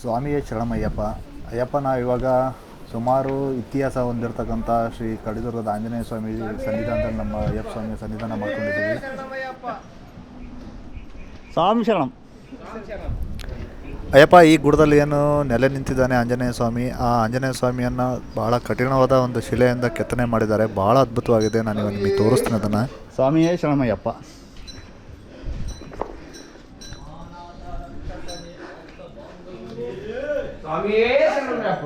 ಸ್ವಾಮಿಯೇ ಶರಣಮಯ್ಯಪ್ಪ ಅಯ್ಯಪ್ಪ ನಾವು ಇವಾಗ ಸುಮಾರು ಇತಿಹಾಸ ಹೊಂದಿರತಕ್ಕಂಥ ಶ್ರೀ ಕಡಿದುರ್ಗದ ಆಂಜನೇಯ ಸ್ವಾಮಿ ಸನ್ನಿಧಾನದಲ್ಲಿ ನಮ್ಮ ಅಯ್ಯಪ್ಪ ಸ್ವಾಮಿ ಸನ್ನಿಧಾನ ಮಾಡ್ಕೊಂಡಿದ್ದೀವಿ. ಸ್ವಾಮಿ ಶರಣಂ. ಅಯ್ಯಪ್ಪ ಈ ಗುಡದಲ್ಲಿ ಏನು ನೆಲೆ ನಿಂತಿದ್ದಾನೆ ಆಂಜನೇಯ ಸ್ವಾಮಿ? ಆ ಆಂಜನೇಯ ಸ್ವಾಮಿಯನ್ನು ಬಹಳ ಕಠಿಣವಾದ ಒಂದು ಶಿಲೆಯಿಂದ ಕೆತ್ತನೆ ಮಾಡಿದ್ದಾರೆ. ಭಾಳ ಅದ್ಭುತವಾಗಿದೆ. ನಾನು ಇವಾಗ ನಿಮಗೆ ತೋರಿಸ್ತೀನಿ ಅದನ್ನು. ಸ್ವಾಮಿಯೇ ಶರಣಮಯ್ಯಪ್ಪ ಸ್ವಾಮಿಯೇ ಶರಣಮಯ್ಯಪ್ಪ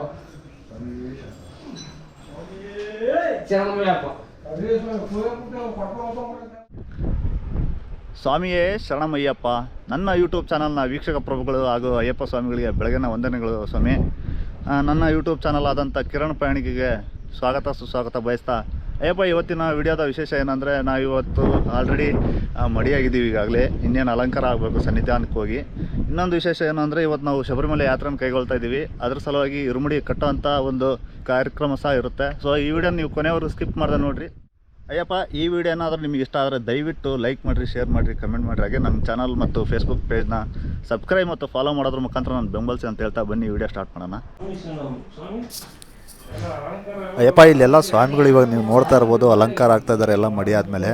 ಶರಣಮಯ್ಯಪ್ಪ ಸ್ವಾಮಿಯೇ ಶರಣಮಯ್ಯಪ್ಪ, ನನ್ನ ಯೂಟ್ಯೂಬ್ ಚಾನಲ್ನ ವೀಕ್ಷಕ ಪ್ರಭುಗಳು ಹಾಗೂ ಅಯ್ಯಪ್ಪ ಸ್ವಾಮಿಗಳಿಗೆ ಬೆಳಗಿನ ವಂದನೆಗಳು ಸ್ವಾಮಿ. ನನ್ನ ಯೂಟ್ಯೂಬ್ ಚಾನಲ್ ಆದಂಥ ಕಿರಣ್ ಪ್ರಯಾಣಿಕೆಗೆ ಸ್ವಾಗತ ಸುಸ್ವಾಗತ ಬಯಸ್ತಾ ಅಯ್ಯಪ್ಪ, ಇವತ್ತಿನ ವಿಡಿಯೋದ ವಿಶೇಷ ಏನಂದರೆ ನಾವು ಇವತ್ತು ಆಲ್ರೆಡಿ ಮಡಿಯಾಗಿದ್ದೀವಿ ಈಗಾಗಲೇ. ಇನ್ನೇನು ಅಲಂಕಾರ ಆಗಬೇಕು ಸನ್ನಿಧಾನಕ್ಕೆ ಹೋಗಿ. ಇನ್ನೊಂದು ವಿಶೇಷ ಏನಂದರೆ ಇವತ್ತು ನಾವು ಶಬರಿಮಲೆ ಯಾತ್ರೆನ ಕೈಗೊಳ್ತಾ ಇದ್ದೀವಿ. ಅದ್ರ ಸಲುವಾಗಿ ಇರುಮುಡಿ ಕಟ್ಟೋಂಥ ಒಂದು ಕಾರ್ಯಕ್ರಮ ಸಹ ಇರುತ್ತೆ. ಸೊ ಈ ವಿಡಿಯೋ ನೀವು ಕೊನೆವರೆಗೂ ಸ್ಕಿಪ್ ಮಾಡಿದೆ ನೋಡಿರಿ. ಅಯ್ಯಪ್ಪ, ಈ ವಿಡಿಯೋ ಏನಾದರೂ ನಿಮಗೆ ಇಷ್ಟ ಆದರೆ ದಯವಿಟ್ಟು ಲೈಕ್ ಮಾಡಿರಿ ಶೇರ್ ಮಾಡಿರಿ ಕಮೆಂಟ್ ಮಾಡಿರಿ. ಹಾಗೆ ನಮ್ಮ ಚಾನಲ್ ಮತ್ತು ಫೇಸ್ಬುಕ್ ಪೇಜ್ನ ಸಬ್ಸ್ಕ್ರೈಬ್ ಮತ್ತು ಫಾಲೋ ಮಾಡೋದ್ರ ಮುಖಾಂತರ ನಾನು ಬೆಂಬಲಿಸಿ ಅಂತ ಹೇಳ್ತಾ ಬನ್ನಿ. ವಿಡಿಯೋ ಸ್ಟಾರ್ಟ್ ಮಾಡೋಣ. ಅಯ್ಯಪ್ಪ ಇಲ್ಲೆಲ್ಲ ಸ್ವಾಮಿಗಳು ಇವಾಗ ನೀವು ನೋಡ್ತಾ ಇರ್ಬೋದು ಅಲಂಕಾರ ಆಗ್ತಾ ಇದ್ದಾರೆ ಎಲ್ಲ ಮಡಿ ಆದಮೇಲೆ.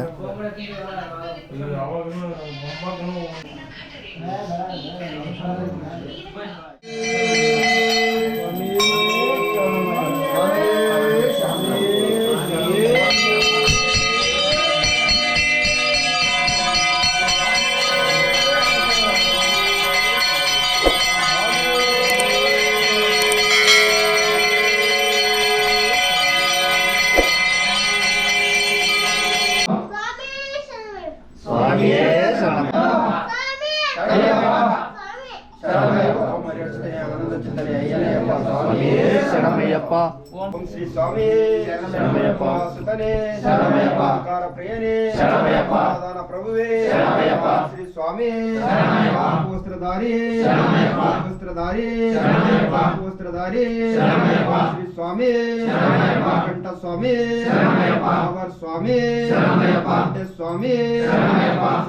శరణమయ్యప్ప. ప్రియనే శరణమయ్యప్ప. దాన ప్రభువే శరణమయ్యప్ప. శ్రీ స్వామి శరణమయ్యప్ప. వస్త్రధారి శరణమయ్యప్ప. వస్త్రధారి శరణమయ్యప్ప. వస్త్రధారి శరణమయ్యప్ప. శ్రీ స్వామి శరణమయ్యప్ప. కంఠ స్వామి శరణమయ్యప్ప. అవర్ స్వామి శరణమయ్యప్ప. అంటే స్వామి శరణమయ్యప్ప.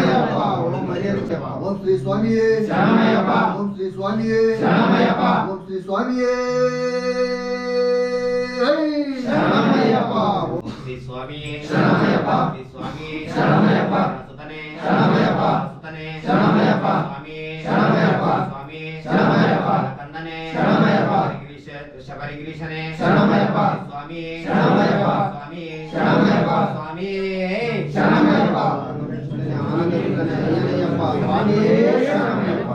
ఓం శ్రీ స్వామి శరణమయ్యప్ప. ఓం శ్రీ స్వామి శరణమయ్యప్ప. ఓం శ్రీ స్వామి శరణమయ్యప్ప. ఓం శ్రీ స్వామి శరణమయ్యప్ప. శ్రీ స్వామి శరణమయ్యప్ప. సుతనే శరణమయ్యప్ప. సుతనే శరణమయ్యప్ప. స్వామి శరణమయ్యప్ప. స్వామి శరణమయ్యప్ప. కందనే శరణమయ్యప్ప. శబరిగిరీశనే. శరణమయ్యప్ప. స్వామి శరణమయ్యప్ప. స్వామి శరణమయ్యప్ప. స్వామి శరణమయ్యప్ప. ఆనందం ಸ್ವಾಮಿಯೇ ಶರಣಮಯ್ಯಪ್ಪ.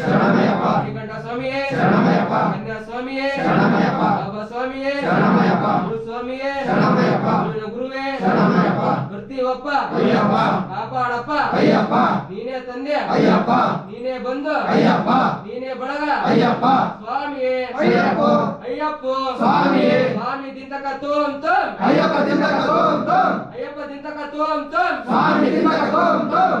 ಶರಣಮಯ್ಯಪ್ಪ. ಶ್ರೀಕಂಠ ಸ್ವಾಮಿಯೇ ಶರಣಮಯ್ಯಪ್ಪ. ಕನ್ಯಾ ಸ್ವಾಮಿಯೇ ಶರಣಮಯ್ಯಪ್ಪ. ಬಾಬಾ ಸ್ವಾಮಿಯೇ ಶರಣಮಯ್ಯಪ್ಪ. ಗುರು ಸ್ವಾಮಿಯೇ ಶರಣಮಯ್ಯಪ್ಪ. ಗುರುವಿನ ಗುರುವೇ ಶರಣಮಯ್ಯಪ್ಪ. ಬರ್ತೀವಪ್ಪ ಅಯ್ಯಪ್ಪ. ಕಾಪಾಡಪ್ಪ ಅಯ್ಯಪ್ಪ. ನೀನೇ ತಂದೆ ಅಯ್ಯಪ್ಪ. ನೀನೇ ಬಂದು ಅಯ್ಯಪ್ಪ. ನೀನೇ ಬಳಗ ಅಯ್ಯಪ್ಪ. ಸ್ವಾಮಿಯೇ ಅಯ್ಯಪ್ಪ. ಅಯ್ಯಪ್ಪ ಸ್ವಾಮಿಯೇ. ಸ್ವಾಮಿ ದಿಂತಕ ತೋಂ ತೋಂ ಅಯ್ಯಪ್ಪ ದಿಂದಕ ತೋಂ ತೋಂ. ಅಯ್ಯಪ್ಪ ದಿಂತಕ ತೋಂ ತೋಂ ಸ್ವಾಮಿ ದಿಂದಕ ತೋಂ ತೋಂ.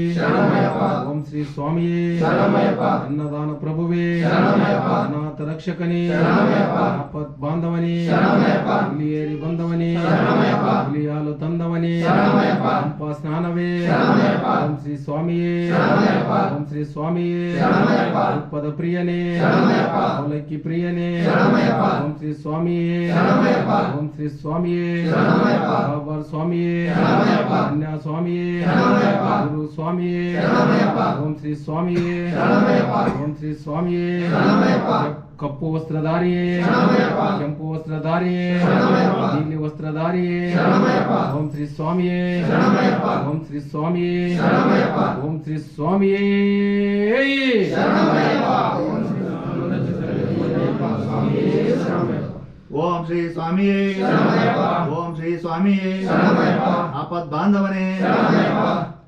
శ్రీ స్వామియే అన్నదాన ప్రభువే అనాథ రక్షకని ఆపద్ బాంధవని పులియేరి బంధవని. పులియాలు తందవని. పంప స్నానవే. ఓం శ్రీ స్వామియే ఓం శ్రీ స్వామియే పద ప్రియనే మౌలకి ప్రియనే. ఓం శ్రీ స్వామియే ఓం శ్రీ స్వామియే. స్వామియే కన్యా స్వామియే గురు స్వామియే ಓಂ ಶ್ರೀ ಸ್ವಾಮಿಯೇ ಶರಣಮಯ್ಯಪ್ಪ. ಓಂ ಶ್ರೀ ಸ್ವಾಮಿಯೇ ಶರಣಮಯ್ಯಪ್ಪ. ರೂಪದ ಪ್ರಿಯನೇ ಶರಣಮಯ್ಯಪ್ಪ. ಅವಲಕ್ಕಿ ಪ್ರಿಯನೇ ಶರಣಮಯ್ಯಪ್ಪ. ಓಂ ಶ್ರೀ ಸ್ವಾಮಿಯೇ ಶರಣಮಯ್ಯಪ್ಪ. ಓಂ ಶ್ರೀ ಸ್ವಾಮಿಯೇ ಶರಣಮಯ್ಯಪ್ಪ. ಬಾಬರ್ ಸ್ವಾಮಿಯೇ ಶರಣಮಯ್ಯಪ್ಪ. ಕನ್ಯಾ ಸ್ವಾಮಿಯೇ ಶರಣಮಯ್ಯಪ್ಪ. ಗುರು ಸ್ವಾಮಿಯೇ ಶರಣಮಯ್ಯಪ್ಪ. ಓಂ ಶ್ರೀ ಸ್ವಾಮಿಯೇ ಶರಣಮಯ್ಯಪ್ಪ. ಓಂ ಶ್ರೀ ಸ್ವಾಮಿಯೇ ಶರಣಮಯ್ಯಪ್ಪ. ಕಪ್ಪು ವಸ್ತ್ರಧಾರಿಯೇ ಶರಣಮಯ್ಯಪ್ಪ. ಕೆಂಪು ವಸ್ತ್ರಧಾರಿಯೇ ಶರಣಮಯ್ಯಪ್ಪ. ನೀಲಿ ವಸ್ತ್ರಧಾರಿಯೇ ಶರಣಮಯ್ಯಪ್ಪ. ಓಂ ಶ್ರೀ ಸ್ವಾಮಿಯೇ ಶರಣಮಯ್ಯಪ್ಪ. ಓಂ ಶ್ರೀ ಸ್ವಾಮಿಯೇ ಶರಣಮಯ್ಯಪ್ಪ. ಓಂ ಶ್ರೀ ಸ್ವಾಮಿಯೇ ಶರಣಮಯ್ಯಪ್ಪ ಓಂ ಶ್ರೀ ಅಯ್ಯಪ್ಪ ಸ್ವಾಮಿಯೇ ಶರಣಮಯ್ಯಪ್ಪ ಓಂ ಶ್ರೀ ಸ್ವಾಮಿಯೇ ಶರಣಮಯ್ಯಪ್ಪ. ಓಂ ಶ್ರೀ ಸ್ವಾಮಿಯೇ ಶರಣಮಯ್ಯಪ್ಪ. ಆಪದ್ ಬಾಂಧವನೇ ಶರಣಮಯ್ಯಪ್ಪ.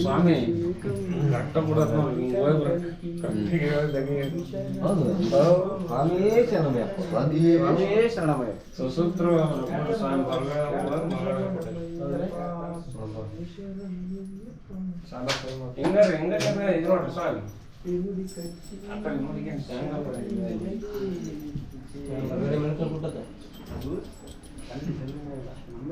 ಸ್ವಾಮಿ ಕಟ್ಟ ಬಿಡೋದು ಹಿಂಗ್ ಹೋಗಿ ಬರ ಕಟ್ಟಿಗೆ ಸುಸೂತ್ರ ಸ್ವಾಮಿ ಹಿಂಗಾರ ಹಿಂಗಾರ ಇದು ನೋಡ್ರಿ ಸ್ವಾಮಿ. ಆ ಕಡೆ ನೋಡಿ ಇಳ್ಕೊಳ್ರಿ ಸ್ವಾಮಿ.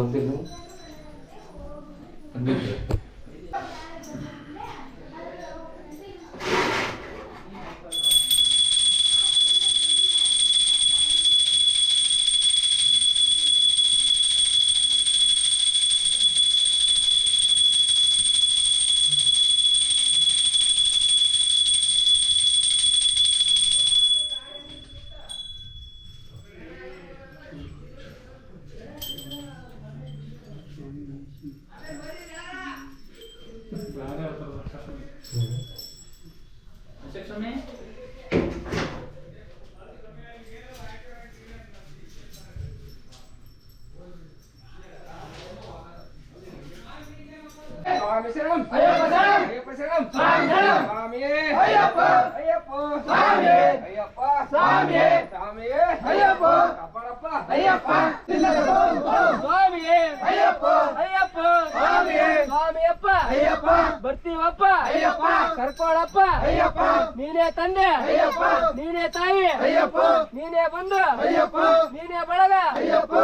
मंदिर में ಸ್ವಾಮಿ. ಶರಣಂ ಅಯ್ಯಪ್ಪ. ಅಯ್ಯಪ್ಪ. ಶರಣಂ ಸ್ವಾಮಿ ಅಯ್ಯಪ್ಪ. ಅಯ್ಯಪ್ಪ. ಸ್ವಾಮಿಯೇ. ಅಯ್ಯಪ್ಪ. ಸ್ವಾಮಿಯೇ. ಸ್ವಾಮಿಯೇ ಅಯ್ಯಪ್ಪ. ಬರ್ತೀವಪ್ಪ. ಕರ್ಕೊಳಪ್ಪ. ನೀನೇ ತಂದೆ. ಅಯ್ಯಪ್ಪ. ನೀನೇ ತಾಯಿ. ಅಯ್ಯಪ್ಪ. ನೀನೇ ಬಂದು ಅಯ್ಯಪ್ಪ. ನೀನೇ ಬಳಗ. ಅಯ್ಯಪ್ಪ.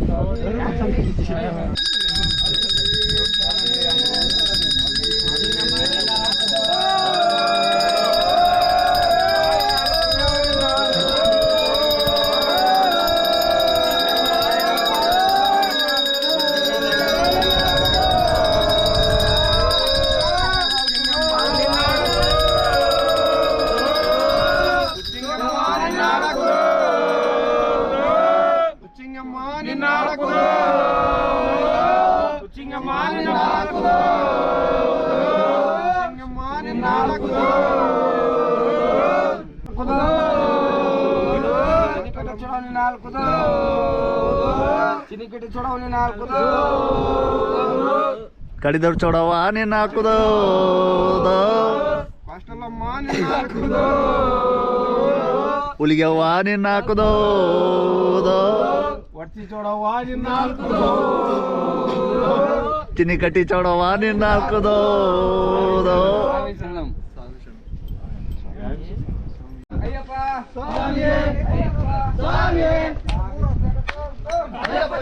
Önüm atam. ಶರಣಮಯ್ಯಪ್ಪ ಚಿನಿಕಟಿ ಚೊಡವನಿ ನಾಲ್ಕುದು ಕಡಿದವ್ರು ಚೌಡವ ನಿನ್ನ ಹಾಕುದು ಅಷ್ಟಲ್ಲಮ್ಮ ನಿನ್ನ ನಾಲ್ಕುದು ಹುಲಿಗೆವ್ವ ನಿನ್ನ ಹಾಕುದು ಒಟ್ಟಿ ಚೊಡವ ನಿನ್ನ ನಾಲ್ಕುದು ಚಿನ್ನಿ ಕಟ್ಟಿ ಚೌಡವ ನಿನ್ನ ಹಾಕುದು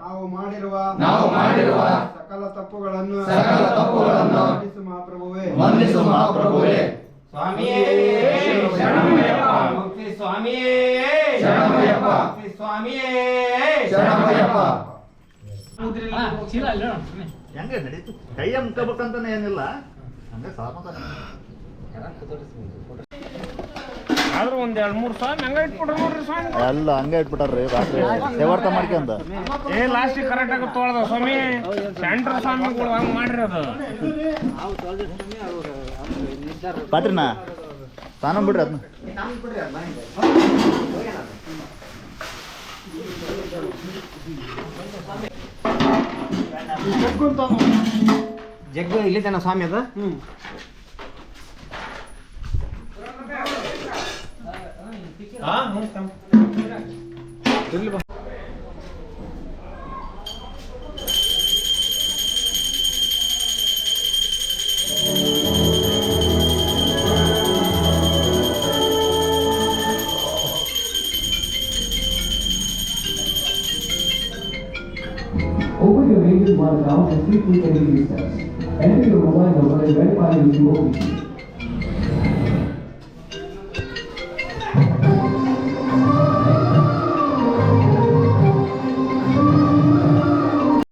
ನಾವು ಮಾಡಿರುವ ನಾವು ಮಾಡಿರುವ ಸಕಲ ತಪ್ಪುಗಳನ್ನು ಸಕಲ ತಪ್ಪುಗಳನ್ನು ಮನ್ನಿಸು ಮಹಾಪ್ರಭುವೇ ಮನ್ನಿಸು ಮಹಾಪ್ರಭುವೇ ಸ್ವಾಮಿಯೇ ಶರಣಮಯ್ಯಪ್ಪ. ಮುಕ್ತಿ ಸ್ವಾಮಿಯೇ ಶರಣಮಯ್ಯಪ್ಪ. ಮುಕ್ತಿ ಸ್ವಾಮಿಯೇ. ಶರಣಮಯ್ಯಪ್ಪ. ಹೆಂಗೆ ನಡೀತು? ಕೈಯ ಮುಟ್ಟಬೇಕಂತಾನೆ ಏನಿಲ್ಲ. ಹಂಗೆ ಸಮಾಧಾನ ಆದ್ರೂ ಒಂದ್ ಎರಡ್ ಮೂರ್ ಸಾವಿರ ಹಂಗ ಇಟ್ಬಿಡ್ರಿ ನೋಡ್ರಿ ಸ್ವಾಮಿ. ಎಲ್ಲ ಹಂಗೆ ಇಟ್ಬಿಟ್ಟಾರ್ರಿ ರಾತ್ರಿ. ಸೇವಾರ್ಥ ಮಾಡ್ಕೊಂಡ ಏ ಲಾಸ್ಟ್ ಕರೆಕ್ಟ್ ಆಗಿ ತೊಳ್ದ ಸ್ವಾಮಿ. ಸೆಂಟ್ರ್ ಸ್ವಾಮಿಗಳು ಹಂಗ ಮಾಡ್ರಿ ಅದು ಪಾತ್ರಿನ? ಸ್ನಾನ ಬಿಡ್ರಿ ಅದನ್ನ ಜಗ್ಗು ಇಲ್ಲಿ ತನ ಸ್ವಾಮಿ ಅದು? हाँ Open your native one account and click with any research. Enter your mobile number and verify your OTP.